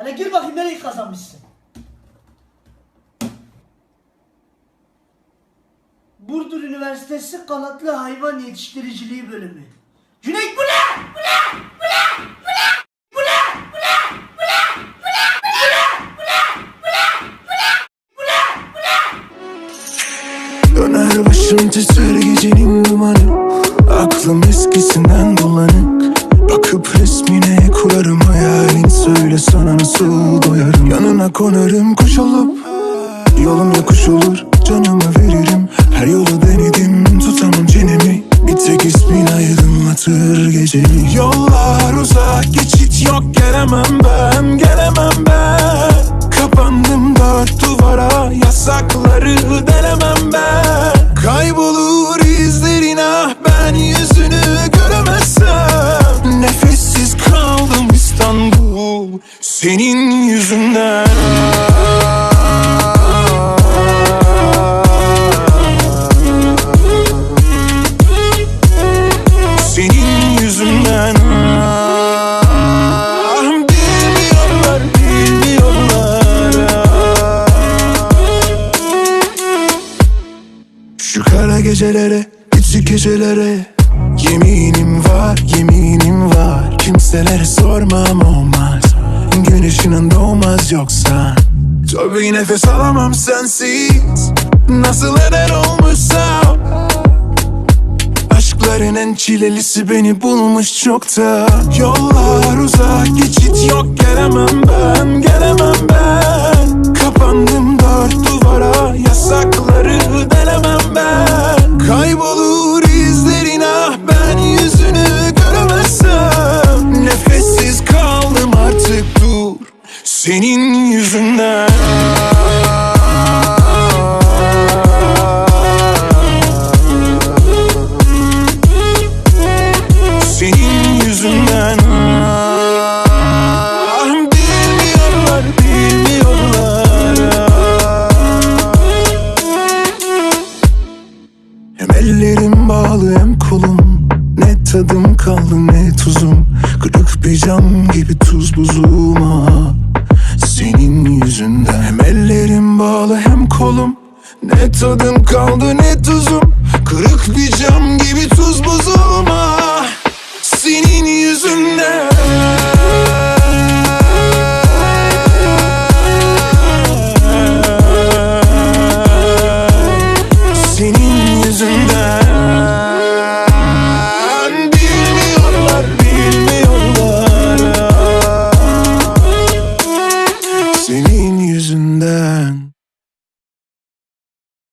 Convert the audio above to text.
Hele gir bakayım nereyi kazanmışsın. Burdur Üniversitesi Kanatlı Hayvan Yetiştiriciliği Bölümü. Cüneyt bu ne? Bu ne? Bu ne? Bu ne? Bu ne? Bu ne? Bu ne? Bu ne? Bu ne? Bu ne? Bu ne? Bu ne? Bu ne? Bu ne? Döner başım titrer gecenin dumanı Aklım eskisinden bulanık Bakıp resmine kurarım Söyle sana nasıl doyarım. Yanına konarım kuş olup Yolum yokuş olur. Canımı veririm Her yolu denedim. Tutamam çenemi Bir tek ismin aydınlatır gecemi Yollar uzak geçit yok. Gelemem ben Gelemem ben. Kapandım dört duvara Yasakları delemem Senin yüzünden. Senin yüzünden. Ah, Bilmiyorlar, bilmiyorlar. Şu kara gecelere, küçük gecelere. Yeminim var, yeminim var. Kimselere sormam olmaz Gün ışığının doğmaz yoksa. Tabii nefes alamam sensiz. Nasıl eder olmuşsam Aşkların en çilelisi beni bulmuş çokta Yollar uzak geçit yok Senin yüzünden. Senin yüzünden. Bilmiyorlar, bilmiyorlar. Hem ellerim bağlı hem kolum. Ne tadım kaldı ne tuzum. Kırık bir cam gibi tuz buzum tadım kaldı ne tuzum? Kırık bir cam gibi